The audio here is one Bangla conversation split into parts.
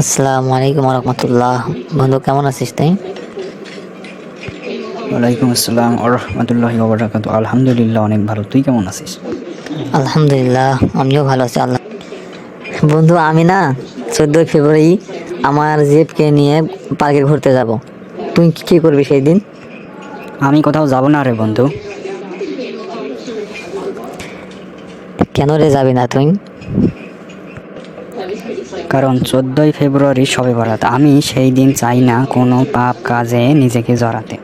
আসসালামু আলাইকুম রহমতুল্লাহ বন্ধু কেমন আছিস তাই? ওয়ালাইকুম আসসালাম রহমতুল্লাহি ওবরাকাতু আলহামদুলিল্লাহ অনেক ভালো। তুই কেমন আছিস? আলহামদুলিল্লাহ আমিও ভালো আছি আল্লাহ। বন্ধু আমি না চোদ্দোই ফেব্রুয়ারি আমার জিপকে নিয়ে পার্কে ঘুরতে যাব। তুই কি কি করবি সেই দিন আমি কোথাও যাব না রে বন্ধু। কেন রে যাবি না তুই? কারণ চোদ্দোই ফেব্রুয়ারি সবে বরাত। আমি সেই দিন চাই না কোনো পাপ কাজে নিজেকে জড়াতে।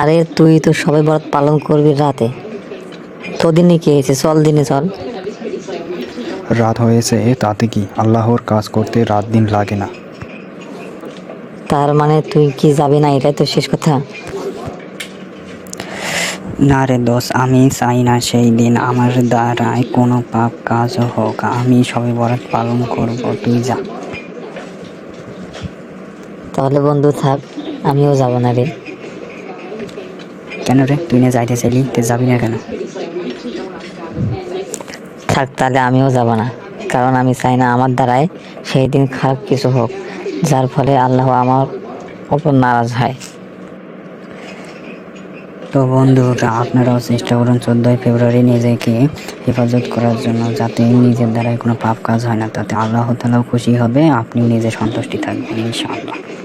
আরে তুই তো সবাই বরাত পালন করবি রাতে। তো দিনে কি হয়েছে? চল দিনে চল। রাত হয়েছে তাতে কি আল্লাহর কাজ করতে রাত দিন লাগে না? তার মানে তুই কি যাবি না? এটাই তো শেষ কথা। না রে দোষ আমি চাই না সেই দিন আমার দ্বারায় কোনো পাপ কাজ হোক। আমি সবে বরাত পালন করব তুই যা। তাহলে বন্ধু থাক আমিও যাব না রে। কেন রে? তুই না যাইতে চাইলি? তুই যাবি না কেন? থাক তাহলে আমিও যাব না। কারণ আমি চাই না আমার দ্বারায় সেই দিন খারাপ কিছু হোক যার ফলে আল্লাহ আমার ওপর নারাজ হয়। তো বন্ধুরা আপনারাও চেষ্টা করুন চোদ্দোই ফেব্রুয়ারি নিজেকে হেফাজত করার জন্য, যাতে নিজের দ্বারাই কোনো পাপ কাজ হয় না। তাতে আল্লাহ তালাও খুশি হবে আপনি নিজে সন্তুষ্টি থাকবেন, ইনশাআল্লাহ।